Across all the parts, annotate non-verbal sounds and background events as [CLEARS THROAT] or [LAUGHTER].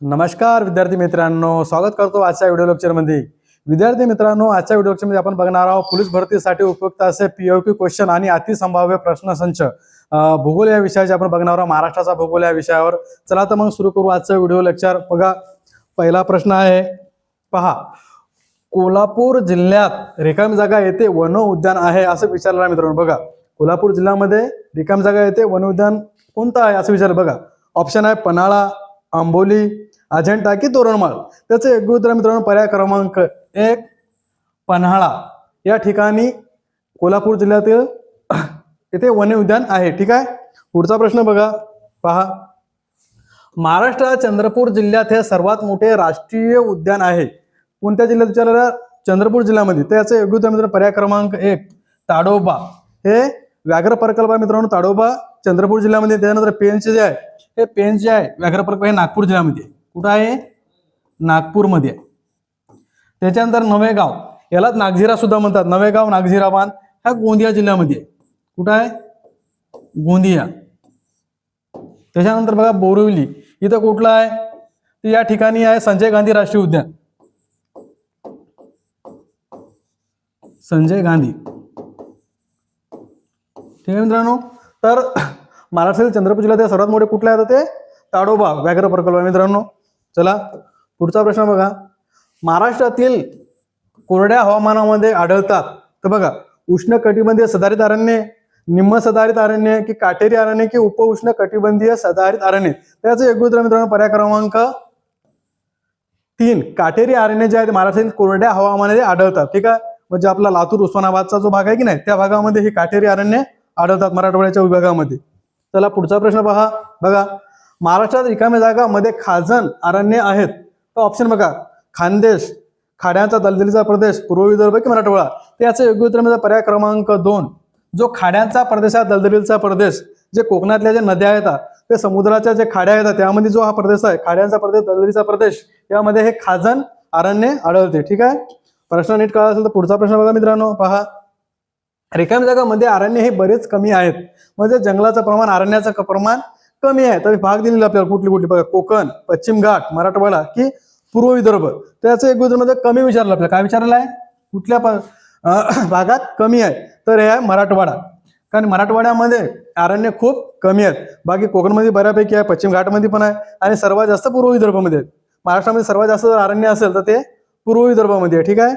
नमस्कार विद्यार्थी मित्रांनो. स्वागत करतो आजच्या व्हिडिओ लेक्चरमध्ये विद्यार्थी मित्रांनो आजच्या व्हिडिओ लेक्चरमध्ये आपण बघणार आहोत पोलीस भरतीसाठी उपयुक्त असे पीओक्यू क्वेश्चन आणि अतिसंभाव्य प्रश्नसंच. संच भूगोल या विषयाचे आपण बघणार आहोत महाराष्ट्राचा भूगोल या विषयावर. चला तर मग सुरू करू आजचं व्हिडिओ लेक्चर बघा पहिला प्रश्न आहे. पहा कोल्हापूर जिल्ह्यात रिकामी जागा येथे वन उद्यान आहे असं विचारलं आहे मित्रांनो. बघा कोल्हापूर जिल्ह्यामध्ये रिकामी जागा येथे वन उद्यान कोणतं आहे असं विचारलं. बघा ऑप्शन आहे पन्हाळा आंबोली अजंठा की तोरणमाळ? त्याचं योग्य उत्तर मित्रांनो पर्याय क्रमांक एक पन्हाळा. या ठिकाणी कोल्हापूर जिल्ह्यातील [COUGHS] येथे वन उद्यान आहे. ठीक आहे? पुढचा प्रश्न बघा. पहा. महाराष्ट्रात चंद्रपूर जिल्ह्यात हे सर्वात मोठे राष्ट्रीय उद्यान आहे. कोणत्या जिल्ह्यात विचारलं? चंद्रपूर जिल्ह्यामध्ये. त्याचं योग्य उत्तर मित्रांनो पर्याय क्रमांक एक ताडोबा. हे व्याघ्र प्रकल्प आहे मित्रांनो ताडोबा चंद्रपूर जिल्ह्यामध्ये. त्यानंतर पेंच जे आहे हे पेंच जे आहे व्याघ्र प्रकल्प हे नागपूर जिल्ह्यामध्ये. कुठं आहे? नागपूरमध्ये. त्याच्यानंतर नवेगाव. यालाच नागझिरा सुद्धा म्हणतात. नवेगाव नागझिरा बांध हा गोंदिया जिल्ह्यामध्ये. आहे कुठं आहे? गोंदिया. त्याच्यानंतर बघा बोरिवली. इथं कुठलं आहे? तर या ठिकाणी आहे संजय गांधी राष्ट्रीय उद्यान. संजय गांधी. ठीक आहे मित्रांनो? तर [CLEARS THROAT] महाराष्ट्रातील चंद्रपूर जिल्ह्यात सर्वात मोठे कुठले आहेत? ते ताडोबा व्याघ्र प्रकल्प आहे मित्रांनो. चला पुढचा प्रश्न बघा. महाराष्ट्रातील कोरड्या हवामानामध्ये आढळतात. तर बघा उष्ण कटिबंधीय सदाहरित अरण्य निम्न सदाहरित अरण्य की काटेरी अरण्य की उपउष्ण कटिबंधीय सदाहरित अरण्य? त्याचं योग्य मित्रांनो पर्याय क्रमांक तीन. काटेरी अरण्य जे आहेत महाराष्ट्रातील कोरड्या हवामानामध्ये आढळतात. ठीक आहे? म्हणजे आपला लातूर उस्मानाबादचा जो भाग आहे की नाही त्या भागामध्ये ही काटेरी अरण्य आढळतात मराठवाड्याच्या विभागामध्ये. चला पुढचा प्रश्न पहा बघा महाराष्ट्रात रिकाम्या जागामध्ये खाजण अरण्य आहेत. तर ऑप्शन बघा खानदेश खाड्यांचा दलदलीचा प्रदेश पूर्व विदर्भ की मराठवाडा? याचा योग्य उत्तर म्हणजे पर्याय क्रमांक दोन. जो खाड्यांचा प्रदेश आहे दलदलीचा प्रदेश जे कोकणातल्या ज्या नद्या आहेत ते समुद्राच्या जे खाड्या आहेत त्यामध्ये जो हा प्रदेश आहे खाड्यांचा प्रदेश दलदलीचा प्रदेश यामध्ये हे खाजण अरण्य आढळते. ठीक आहे? प्रश्न नीट कळला असेल तर पुढचा प्रश्न बघा मित्रांनो पहा. रिकाम्या जागामध्ये अरण्य हे बरेच कमी आहेत. म्हणजे जंगलाचं प्रमाण अरण्याचं क- प्रमाण कमी आहे. तर भाग दिलेला आपल्याला कुठली कुठली? बघा कोकण पश्चिम घाट मराठवाडा की पूर्व विदर्भ. त्याचं एक मध्ये कमी विचारलं आपल्याला. काय विचारलं आहे? कुठल्या [CLEARS THROAT] भागात कमी आहे? तर हे आहे मराठवाडा. कारण मराठवाड्यामध्ये अरण्य खूप कमी आहेत. बाकी कोकणमध्ये बऱ्यापैकी आहे पश्चिम घाटमध्ये पण आहे आणि सर्वात जास्त पूर्व विदर्भामध्ये आहेत. महाराष्ट्रामध्ये सर्वात जास्त जर अरण्य असेल तर ते पूर्व विदर्भामध्ये आहे. ठीक आहे?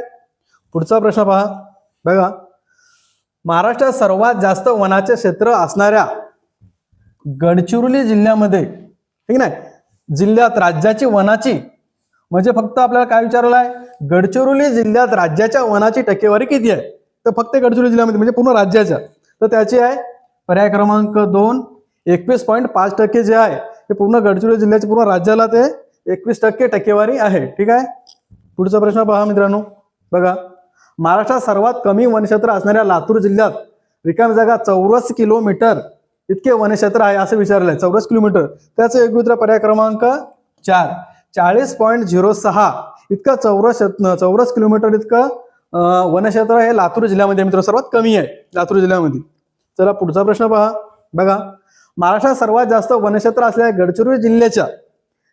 पुढचा प्रश्न पहा. बघा. महाराष्ट्रात सर्वात जास्त वनाचे क्षेत्र असणाऱ्या गडचिरोली जिल्ह्यामध्ये ठीक नाही? जिल्ह्यात राज्याची वनाची म्हणजे फक्त आपल्याला काय विचारलं आहे? गडचिरोली जिल्ह्यात राज्याच्या वनाची टक्केवारी किती आहे? तर फक्त गडचिरोली जिल्ह्यामध्ये म्हणजे पूर्ण राज्याच्या. तर त्याची आहे पर्याय क्रमांक दोन एकवीस पॉईंट पाच टक्के जे आहे ते पूर्ण गडचिरोली जिल्ह्याचे पूर्ण राज्याला ते एकवीस टक्के टक्केवारी आहे ठीक आहे? पुढचा प्रश्न पहा मित्रांनो. बघा महाराष्ट्रात सर्वात कमी वनक्षेत्र असणाऱ्या लातूर जिल्ह्यात रिकामी जागा चौरस किलोमीटर. इतके वनक्षेत्र आहे असं विचारलंय. चौरस किलोमीटर. त्याचं योग्य पर्याय क्रमांक चार. चाळीस पॉईंट झिरो सहा. इतकं चौरस चौरस किलोमीटर इतकं वनक्षेत्र हे लातूर जिल्ह्यामध्ये. मित्र सर्वात कमी आहे लातूर जिल्ह्यामध्ये. चला पुढचा प्रश्न पहा. बघा. महाराष्ट्रात सर्वात जास्त वनक्षेत्र असलेल्या गडचिरोली जिल्ह्याच्या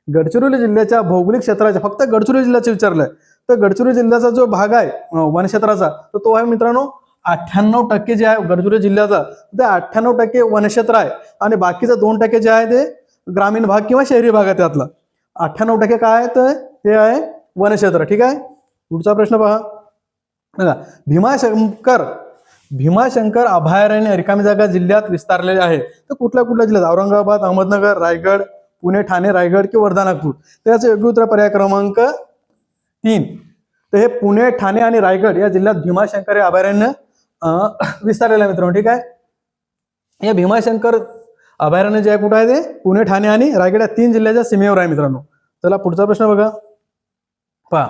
गडचिरोली जिल्ह्याच्या भौगोलिक क्षेत्राच्या फक्त गडचिरोली जिल्ह्याचे विचारलंय. तर गडचिरोली जिल्ह्याचा जो भाग आहे वनक्षेत्राचा तर तो आहे मित्रांनो अठ्ठ्याण्णव टक्के जे आहे गडचिरोली जिल्ह्याचा ते अठ्ठ्याण्णव टक्के वनक्षेत्र आहे. आणि बाकीचं दोन टक्के जे आहे ते ग्रामीण भाग किंवा शहरी भाग आहे त्यातला. अठ्ठ्याण्णव टक्के काय आहे तर ते आहे वनक्षेत्र ठीक आहे? पुढचा प्रश्न पहा. बघा भीमाशंकर भीमाशंकर अभयारण्य रिकामी जागा जिल्ह्यात विस्तारलेले आहे. तर कुठल्या कुठल्या जिल्ह्यात? औरंगाबाद अहमदनगर रायगड पुणे ठाणे रायगड की वर्धा नागपूर त्याचं योग्य उत्तर पर्याय क्रमांक तीन. तर हे पुणे ठाणे आणि रायगड या जिल्ह्यात भीमाशंकर हे अभयारण्य विस्तारलेलं आहे मित्रांनो ठीक आहे? हे भीमाशंकर अभयारण्य जे आहे कुठं आहे ते? पुणे ठाणे आणि रायगड या तीन जिल्ह्याच्या सीमेवर आहे मित्रांनो. चला पुढचा प्रश्न बघा. पहा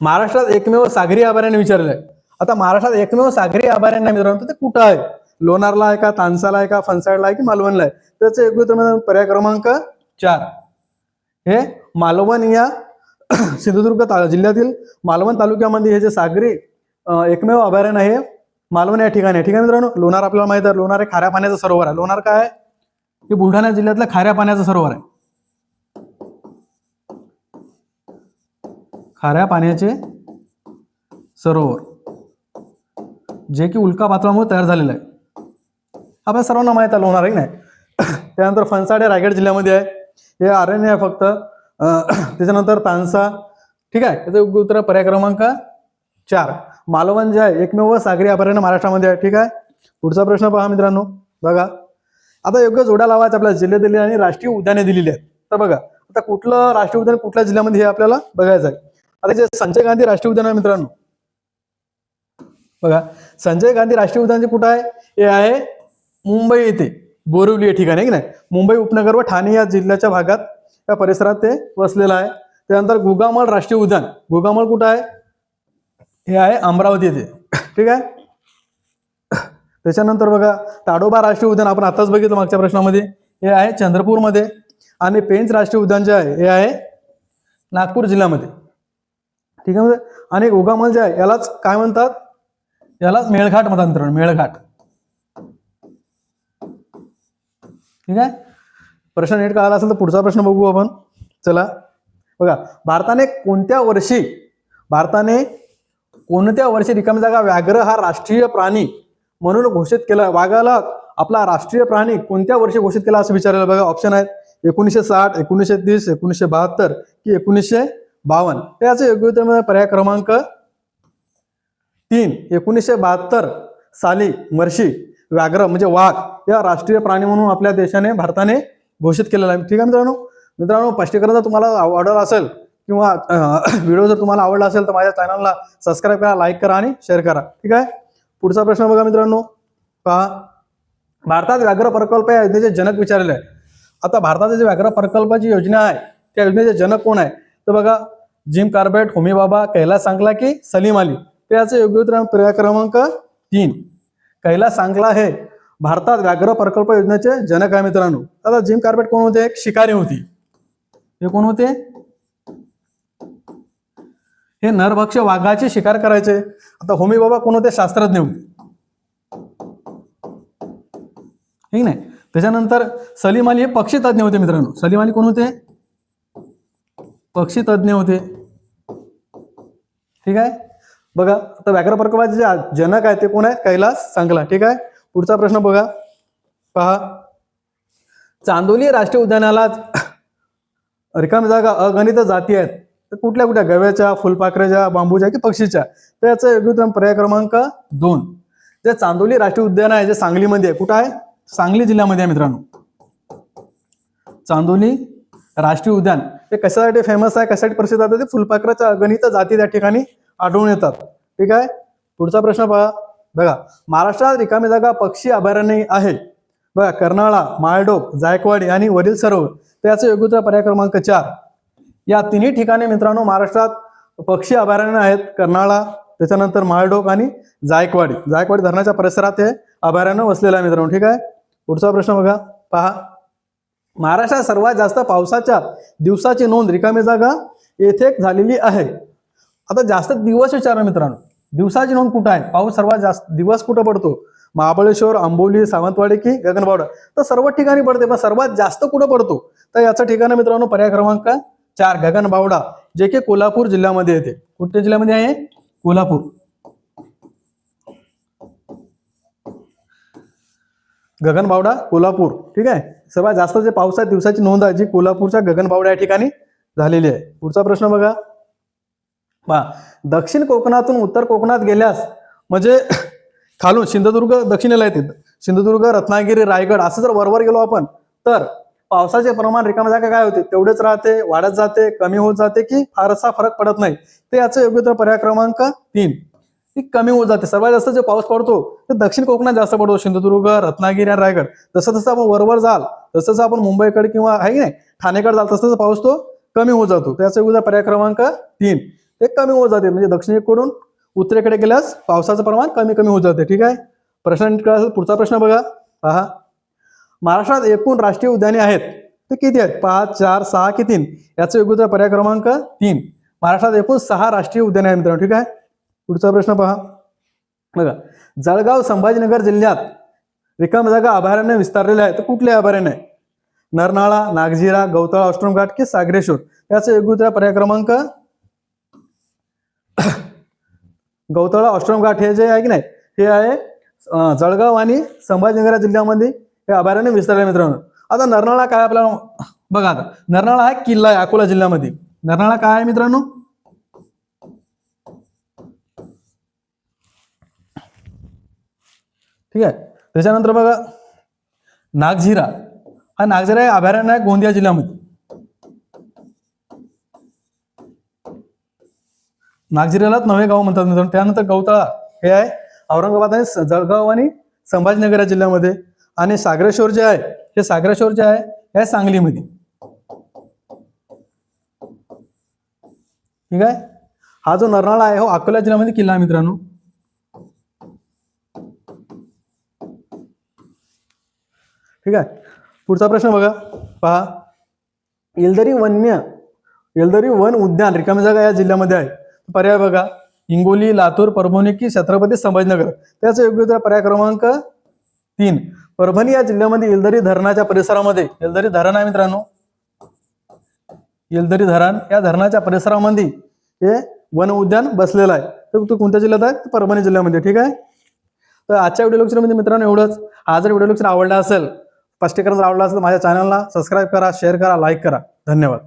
महाराष्ट्रात एकमेव सागरी अभयारण्य विचारलं आहे आता महाराष्ट्रात एकमेव सागरी अभयारण्य आहे मित्रांनो तर ते कुठं आहे? लोणारला आहे का तानसाला आहे का फनसाडला आहे की मालवणला आहे? त्याचं एक पर्याय क्रमांक चार. हे मालवण या सिंधुदुर्ग ता- जिल्ह्यातील मालवण तालुक्यामध्ये हे जे सागरी एकमेव अभयारण्य आहे मालवण या ठिकाणी आहे. ठीक आहे मित्रांनो लोणार आपल्याला माहीत आहे. लोणार हे खाऱ्या पाण्याचं सरोवर आहे. लोणार काय आहे? हे बुलढाणा जिल्ह्यातलं खाऱ्या पाण्याचं सरोवर आहे. खाऱ्या पाण्याचे सरोवर. जे की उल्का पात्रामुळे तयार झालेलं आहे. आपल्या सर्वांना माहीत आहे लोणार आहे नाही? [COUGHS] त्यानंतर फणसाडे रायगड जिल्ह्यामध्ये आहे. हे अरण्य आहे फक्त. [COUGHS] त्याच्यानंतर तानसा. ठीक आहे? त्याचं उत्तर पर्याय क्रमांक चार. मालवण जे आहे एकमेव सागरी अभयारण्य महाराष्ट्रामध्ये आहे. ठीक आहे? पुढचा प्रश्न पहा मित्रांनो. बघा. आता योग्य जोडा लावायचा आपल्या जिल्हे दिले आणि राष्ट्रीय उद्याने दिलेली आहेत. तर बघा आता कुठलं राष्ट्रीय उद्यान कुठल्या जिल्ह्यामध्ये हे आपल्याला बघायचं आहे. आता जे संजय गांधी राष्ट्रीय उद्यान आहे मित्रांनो. बघा संजय गांधी राष्ट्रीय उद्यान जे कुठं आहे? हे आहे मुंबई येथे बोरिवली या ठिकाणी आहे की नाही? मुंबई उपनगर व ठाणे या जिल्ह्याच्या भागात या परिसरात ते वसलेलं आहे. त्यानंतर गुगामळ राष्ट्रीय उद्यान. गुगामळ कुठं आहे? हे आहे अमरावती येथे. ठीक आहे? त्याच्यानंतर बघा ताडोबा राष्ट्रीय उद्यान आपण आताच बघितलं मागच्या प्रश्नामध्ये. हे आहे चंद्रपूरमध्ये. आणि पेंच राष्ट्रीय उद्यान जे आहे हे आहे नागपूर जिल्ह्यामध्ये. ठीक आहे? आणि उगामल जे आहे यालाच काय म्हणतात? यालाच मेळघाट म्हणतात मित्रांनो मेळघाट. ठीक आहे? प्रश्न नीट कळाला असेल तर पुढचा प्रश्न बघू आपण. चला. बघा भारताने कोणत्या वर्षी भारताने कोणत्या वर्षी रिकामी जागा? व्याघ्र हा राष्ट्रीय प्राणी म्हणून घोषित केला. वाघाला आपला राष्ट्रीय प्राणी कोणत्या वर्षी घोषित केला असं विचारायला बघा. ऑप्शन आहेत. एकोणीसशे साठ एकोणीसशे तीस एकोणीसशे बहात्तर की एकोणीसशे बावन्न. त्याचं योग्य पर्याय क्रमांक तीन. एकोणीसशे बहात्तर साली वर्षी व्याघ्र म्हणजे वाघ या राष्ट्रीय प्राणी म्हणून आपल्या देशाने भारताने घोषित केलेला आहे. ठीक आहे मित्रांनो? मित्रांनो स्पष्टीकरण जर तुम्हाला आवडलं असेल किंवा [COUGHS] व्हिडिओ जर तुम्हाला आवडला असेल तर माझ्या चॅनलला सबस्क्राईब करा लाईक करा आणि शेअर करा. ठीक आहे? पुढचा प्रश्न बघा मित्रांनो. पहा. भारतात व्याघ्र प्रकल्प या योजनेचे जनक विचारले आहे आता भारताचे जे व्याघ्र प्रकल्पाची योजना आहे त्या योजनेचे जनक कोण आहे? तर बघा जिम कार्बेट होमी बाबा कैलास सांगला की सलीम अली. तर याचं योग्य उत्तर पर्याय क्रमांक तीन. कैलास सांगला हे भारतात व्याघ्र प्रकल्प योजनेचे जनक आहे मित्रांनो. आता जिम कार्बेट कोण होते? एक शिकारी होती. हे कोण होते? हे नरभक्ष वाघाची शिकार करायचे. आता होमी बाबा कोण होते? शास्त्रज्ञ होते. ठीक नाही? त्याच्यानंतर सलीम अली हे पक्षीतज्ञ होते मित्रांनो. सलीम अली कोण होते? पक्षीतज्ञ होते. ठीक आहे? बघा आता व्याघ्र प्रकल्पाचे जे जनक आहे ते कोण आहे कैलास चांगला ठीक आहे? पुढचा प्रश्न बघा. पहा. चांदोली राष्ट्रीय उद्यानाला रिकाम जागा अगणित जाती आहेत? तर कुठल्या कुठल्या गव्याच्या फुलपाखऱ्याच्या बांबूच्या की पक्षीच्या तर याचा योग्य पर्याय क्रमांक दोन. जे चांदोली राष्ट्रीय उद्यान आहे जे सांगलीमध्ये आहे कुठं आहे? सांगली जिल्ह्यामध्ये आहे मित्रांनो. चांदोली राष्ट्रीय उद्यान. हे कशासाठी फेमस आहे कशासाठी प्रसिद्ध आहे? ते फुलपाखराच्या अगणित जाती त्या ठिकाणी आढळून येतात. ठीक आहे? पुढचा प्रश्न पहा. बघा महाराष्ट्रात रिकामी जागा पक्षी अभयारण्य आहे. बघा कर्नाळा माळडोक जायकवाडी आणि वरील सरोवर. त्याचं योग्य पर्याय क्रमांक चार. या तिन्ही ठिकाणी मित्रांनो महाराष्ट्रात पक्षी अभयारण्य आहेत. कर्नाळा त्याच्यानंतर माळडोक आणि जायकवाडी. जायकवाडी धरणाच्या परिसरात हे अभयारण्य वसलेलं आहे मित्रांनो. ठीक आहे? पुढचा प्रश्न बघा. पहा. महाराष्ट्रात सर्वात जास्त पावसाच्या दिवसाची नोंद रिकामी जागा येथे झालेली आहे. आता जास्त दिवस विचारा मित्रांनो. दिवसाची नोंद कुठं आहे? पाऊस सर्वात जास्त दिवस कुठं पडतो? महाबळेश्वर आंबोली सावंतवाडी की गगनबावडा? तर सर्व ठिकाणी पडते पण सर्वात जास्त कुठं पडतो? तर याचं ठिकाण मित्रांनो पर्याय क्रमांक चार गगनबावडा जे की कोल्हापूर जिल्ह्यामध्ये येते. कुठल्या जिल्ह्यामध्ये आहे? कोल्हापूर. गगनबावडा कोल्हापूर. ठीक आहे? सर्वात जास्त जे पावसात दिवसाची नोंद आहे जी कोल्हापूरच्या गगनबावडा या ठिकाणी झालेली आहे. पुढचा प्रश्न बघा. पहा. दक्षिण कोकणातून उत्तर कोकणात गेल्यास म्हणजे खालून सिंधुदुर्ग दक्षिणेला येते सिंधुदुर्ग रत्नागिरी रायगड असं जर वरवर गेलो आपण तर पावसाचे प्रमाण रिकाम्या जागा काय होते? तेवढेच राहते वाढत जाते कमी होत जाते की फारसा फरक पडत नाही. ते याचं योग्य तर पर्याय क्रमांक तीन. ती कमी होत जाते. सर्वात जास्त जे पाऊस पडतो ते दक्षिण कोकणात जास्त पडतो. सिंधुदुर्ग रत्नागिरी आणि रायगड. जसं जसं आपण वरवर जाल तसं जसं आपण मुंबईकडे किंवा आहे की नाही ठाणेकडे जाल तसं पाऊस तो कमी होत जातो. त्याचा योग्य पर्याय क्रमांक तीन. ते कमी होत जाते. म्हणजे दक्षिणेकडून उत्तरेकडे गेल्यास पावसाचं प्रमाण कमी कमी होत जाते. ठीक आहे? प्रश्न पुढचा प्रश्न बघा. पहा. महाराष्ट्रात एकूण राष्ट्रीय उद्याने आहेत. ते किती आहेत? पाच चार सहा की तीन? याचं योग्य पर्याय क्रमांक तीन. महाराष्ट्रात एकूण सहा राष्ट्रीय उद्याने आहेत मित्रांनो ठीक आहे? पुढचा प्रश्न पहा. बघा जळगाव संभाजीनगर जिल्ह्यात रिकाम जागा अभयारण्य विस्तारलेले आहे. तर कुठले अभयारण्य आहे? नरनाळा नागझिरा गौतळा अष्टमघाट की सागरेश्वर? याचं योग्य उत्तर पर्याय क्रमांक [COUGHS] गौतळा अष्टम घाट हे जे आहे की नाही? हे आहे जळगाव आणि संभाजीनगर जिल्ह्यामध्ये हे अभयारण्य विस्तारले मित्रांनो. आता नरनाळा काय आपल्याला बघा आता. नरनाळा हा किल्ला आहे अकोला जिल्ह्यामध्ये. नरनाळा काय आहे मित्रांनो? ठीक आहे. त्याच्यानंतर बघा नागझिरा. हा नागझिरा हे अभयारण्य आहे गोंदिया जिल्ह्यामध्ये. नागझिऱ्यालाच नवे गाव म्हणतात मित्रांनो. त्यानंतर गौतळा. हे आहे औरंगाबाद आणि जळगाव आणि संभाजीनगर या जिल्ह्यामध्ये. आणि सागरेश्वर जे आहे हे सागरेश्वर जे आहे हे सांगलीमध्ये. ठीक आहे? हा जो नरनाळा आहे हो अकोला जिल्ह्यामध्ये किल्ला आहे मित्रांनो. ठीक आहे? पुढचा प्रश्न बघा. पहा. येलदरी वन्य येलदरी वन उद्यान रिकामी जागा या जिल्ह्यामध्ये आहे. पर्याय बघा. हिंगोली लातूर परभणी की छत्रपती संभाजीनगर. त्याचा योग्य पर्याय क्रमांक तीन. परभणी या जिल्ह्यामध्ये येलदरी धरणाच्या परिसरामध्ये येलदरी धरण आहे मित्रांनो. येलदरी धरण या धरणाच्या परिसरामध्ये हे वन उद्यान बसलेलं आहे. तर तो कोणत्या जिल्ह्यात आहे? परभणी जिल्ह्यामध्ये ठीक आहे? तर आजच्या व्हिडिओ लेक्चरमध्ये मित्रांनो एवढंच. हा जर व्हिडिओ लेक्चर आवडला असेल स्पष्टीकरण जर आवडला असेल तर माझ्या चॅनलला सबस्क्राईब करा शेअर करा लाईक करा. धन्यवाद.